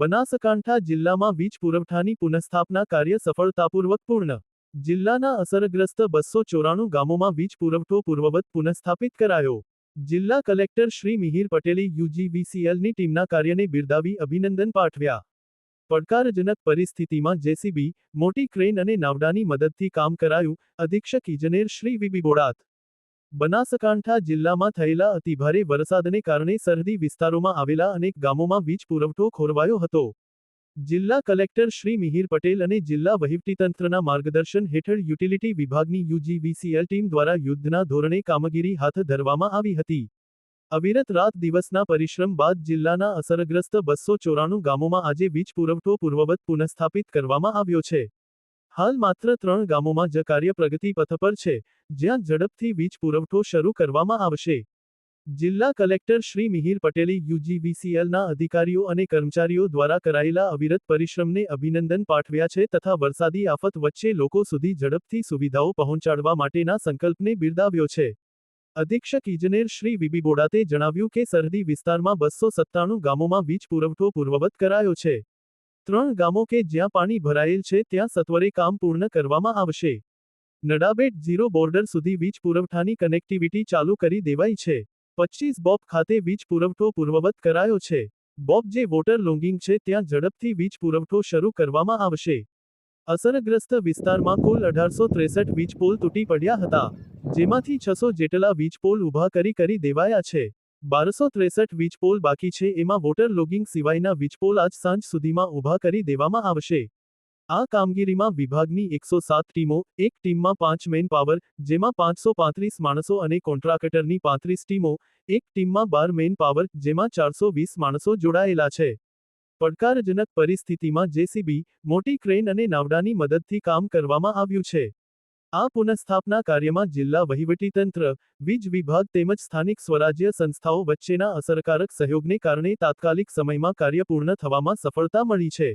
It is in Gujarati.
બનાસકાંઠા જિલ્લામાં વીજ પુરવઠાની પુનઃસ્થાપના કાર્ય સફળતાપૂર્વક પૂર્ણ. જિલ્લાના અસરગ્રસ્ત બસો ચોરાણું ગામોમાં વીજ પુરવઠો પૂર્વવત પુનઃસ્થાપિત કરાયો. જિલ્લા કલેક્ટર શ્રી મિહિર પટેલે યુજીવીસીએલની ટીમના કાર્યને બિરદાવી અભિનંદન પાઠવ્યા. પડકારજનક પરિસ્થિતિમાં જેસીબી, મોટી ક્રેન અને નાવડાની મદદથી કામ કરાયું, અધિક્ષક ઇજનેર શ્રી વીબી બોડાત. બનાસકાંઠા જિલ્લામાં થયેલા અતિભારે વરસાદને કારણે સરહદી વિસ્તારોમાં આવેલા અનેક ગામોમાં વીજ પુરવઠો ખોરવાયો હતો. જિલ્લા કલેક્ટર શ્રી મિહિર પટેલ અને જિલ્લા વહીવટીતંત્રના માર્ગદર્શન હેઠળ યુટિલિટી વિભાગની યુજીવીસીએલ ટીમ દ્વારા યુદ્ધના ધોરણે કામગીરી હાથ ધરવામાં આવી હતી. અવિરત રાત દિવસના પરિશ્રમ બાદ જિલ્લાના અસરગ્રસ્ત બસો ચોરાણું ગામોમાં આજે વીજ પુરવઠો પૂર્વવત પુનઃસ્થાપિત કરવામાં આવ્યો છે. હાલ માત્ર ત્રણ ગામોમાં જ કાર્ય પ્રગતિ પથ પર છે, જ્યાં ઝડપથી વીજ પુરવઠો શરૂ કરવામાં આવશે. જિલ્લા કલેક્ટર શ્રી મિહિર પટેલે યુજીવીસીએલના અધિકારીઓ અને કર્મચારીઓ દ્વારા કરાયેલા અવિરત પરિશ્રમને અભિનંદન પાઠવ્યા છે તથા વરસાદી આફત વચ્ચે લોકો સુધી ઝડપથી સુવિધાઓ પહોંચાડવા માટેના સંકલ્પને બિરદાવ્યો છે. અધિક્ષક ઇજનેર શ્રી વીબી બોડાતે જણાવ્યું કે સરહદી વિસ્તારમાં બસો સત્તાણું ગામોમાં વીજ પુરવઠો પૂર્વવત કરાયો છે. ત્રણ ગામો કે જ્યાં પાણી ભરાયેલ છે, ત્યાં સત્વરે કામ પૂર્ણ કરવામાં આવશે. નડાબેટ ઝીરો બોર્ડર સુધી વીજ પુરવઠાની કનેક્ટિવિટી ચાલુ કરી દેવાઈ છે. પચીસ બોબ ખાતે વીજ પુરવઠો પૂર્વવત કરાયો છે. બોબ જે વોટર લોંગિંગ છે, ત્યાં ઝડપથી વીજ પુરવઠો શરૂ કરવામાં આવશે. અસરગ્રસ્ત વિસ્તારમાં કુલ અઢારસો ત્રેસઠ વીજ પોલ તૂટી પડ્યા હતા, જેમાંથી છસો જેટલા વીજ પોલ ઊભા કરી કરી દેવાયા છે. બારસો ત્રેસઠ વીજપોલ બાકી છે, એમાં વોટર લોગિંગ સિવાયના વીજપોલ આજ સાંજ સુધીમાં ઊભા કરી દેવામાં આવશે. આ કામગીરીમાં વિભાગની એકસો સાત ટીમો, એક ટીમમાં પાંચ મેન પાવર, જેમાં પાંચસો પાંત્રીસ માણસો અને કોન્ટ્રાક્ટરની પાંત્રીસ ટીમો, એક ટીમમાં બાર મેન પાવર, જેમાં ચારસો વીસ માણસો જોડાયેલા છે. પડકારજનક પરિસ્થિતિમાં જેસીબી, મોટી ક્રેન અને નાવડાની મદદથી કામ કરવામાં આવ્યું છે. આ પુનઃસ્થાપના કાર્યમાં જિલ્લા વહીવટીતંત્ર, વીજ વિભાગ તેમજ સ્થાનિક સ્વરાજ્ય સંસ્થાઓ વચ્ચેના અસરકારક સહયોગને કારણે તાત્કાલિક સમયમાં કાર્ય પૂર્ણ થવામાં સફળતા મળી છે.